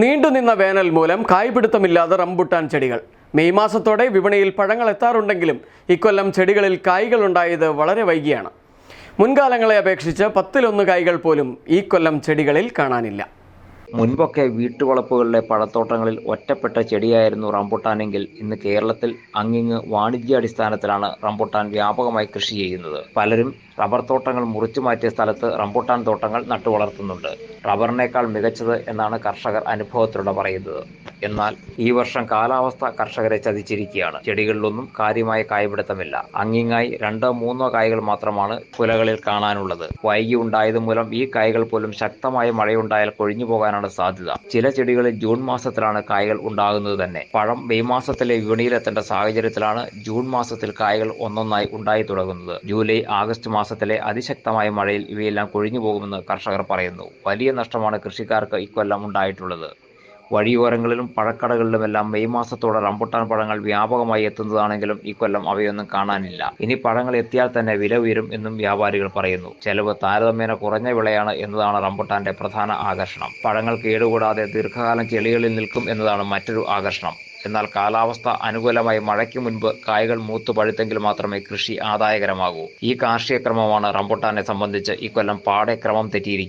നീണ്ടുനിന്ന വേനൽ മൂലം കായ്പിടുത്തമില്ലാതെ റംബുട്ടാൻ ചെടികൾ. മെയ് മാസത്തോടെ വിപണിയിൽ പഴങ്ങൾ എത്താറുണ്ടെങ്കിലും ഇക്കൊല്ലം ചെടികളിൽ കായ്കൾ ഉണ്ടായത് വളരെ വൈകിയാണ്. മുൻകാലങ്ങളെ അപേക്ഷിച്ച് പത്തിലൊന്ന് കായ്കൾ പോലും ഈ കൊല്ലം ചെടികളിൽ കാണാനില്ല. മുൻപൊക്കെ വീട്ടുവളപ്പുകളിലെ പഴത്തോട്ടങ്ങളിൽ ഒറ്റപ്പെട്ട ചെടിയായിരുന്നു റംബുട്ടാനെങ്കിൽ ഇന്ന് കേരളത്തിൽ അങ്ങിങ്ങ് വാണിജ്യാടിസ്ഥാനത്തിലാണ് റംബുട്ടാൻ വ്യാപകമായി കൃഷി ചെയ്യുന്നത്. പലരും റബ്ബർ തോട്ടങ്ങൾ മുറിച്ചു മാറ്റിയ സ്ഥലത്ത് റംബുട്ടാൻ തോട്ടങ്ങൾ നട്ടുവളർത്തുന്നുണ്ട്. റബ്ബറിനേക്കാൾ മികച്ചത് എന്നാണ് കർഷകർ അനുഭവത്തിലൂടെ പറയുന്നത്. എന്നാൽ ഈ വർഷം കാലാവസ്ഥ കർഷകരെ ചതിച്ചിരിക്കുകയാണ്. ചെടികളിലൊന്നും കാര്യമായ കായ്പിടുത്തമില്ല. അങ്ങിങ്ങായി രണ്ടോ മൂന്നോ കായകൾ മാത്രമാണ് കുലകളിൽ കാണാനുള്ളത്. വൈകി ഉണ്ടായത് മൂലം ഈ കായകൾ പോലും ശക്തമായ മഴയുണ്ടായാൽ കൊഴിഞ്ഞു പോകാനാണ് സാധ്യത. ചില ചെടികളിൽ ജൂൺ മാസത്തിലാണ് കായകൾ ഉണ്ടാകുന്നത് തന്നെ. പഴം മെയ് മാസത്തിലെ വിപണിയിലെത്തേണ്ട സാഹചര്യത്തിലാണ് ജൂൺ മാസത്തിൽ കായകൾ ഒന്നൊന്നായി ഉണ്ടായി തുടങ്ങുന്നത്. ജൂലൈ ആഗസ്റ്റ് മാസത്തിലെ അതിശക്തമായ മഴയിൽ ഇവയെല്ലാം കൊഴിഞ്ഞു പോകുമെന്ന് കർഷകർ പറയുന്നു. വലിയ നഷ്ടമാണ് കൃഷിക്കാർക്ക് ഇക്കൊല്ലം ഉണ്ടായിട്ടുള്ളത്. വഴിയോരങ്ങളിലും പഴക്കടകളിലുമെല്ലാം മെയ് മാസത്തോടെ റംബുട്ടാൻ പഴങ്ങൾ വ്യാപകമായി എത്തുന്നതാണെങ്കിലും ഇക്കൊല്ലം അവയൊന്നും കാണാനില്ല. ഇനി പഴങ്ങൾ എത്തിയാൽ തന്നെ വില ഉയരും എന്നും വ്യാപാരികൾ പറയുന്നു. ചെലവ് താരതമ്യേന കുറഞ്ഞ വിളയാണ് എന്നതാണ് റംബുട്ടാന്റെ പ്രധാന ആകർഷണം. പഴങ്ങൾ കേടുകൂടാതെ ദീർഘകാലം ചെളികളിൽ നിൽക്കും എന്നതാണ് മറ്റൊരു ആകർഷണം. എന്നാൽ കാലാവസ്ഥ അനുകൂലമായി മഴയ്ക്ക് മുൻപ് കായകൾ മൂത്ത് പഴുത്തെങ്കിൽ മാത്രമേ കൃഷി ആദായകരമാകൂ. ഈ കാർഷിക ക്രമമാണ് റംബുട്ടാനെ സംബന്ധിച്ച് ഇക്കൊല്ലം പാടെ ക്രമം തെറ്റിയിരിക്കുന്നത്.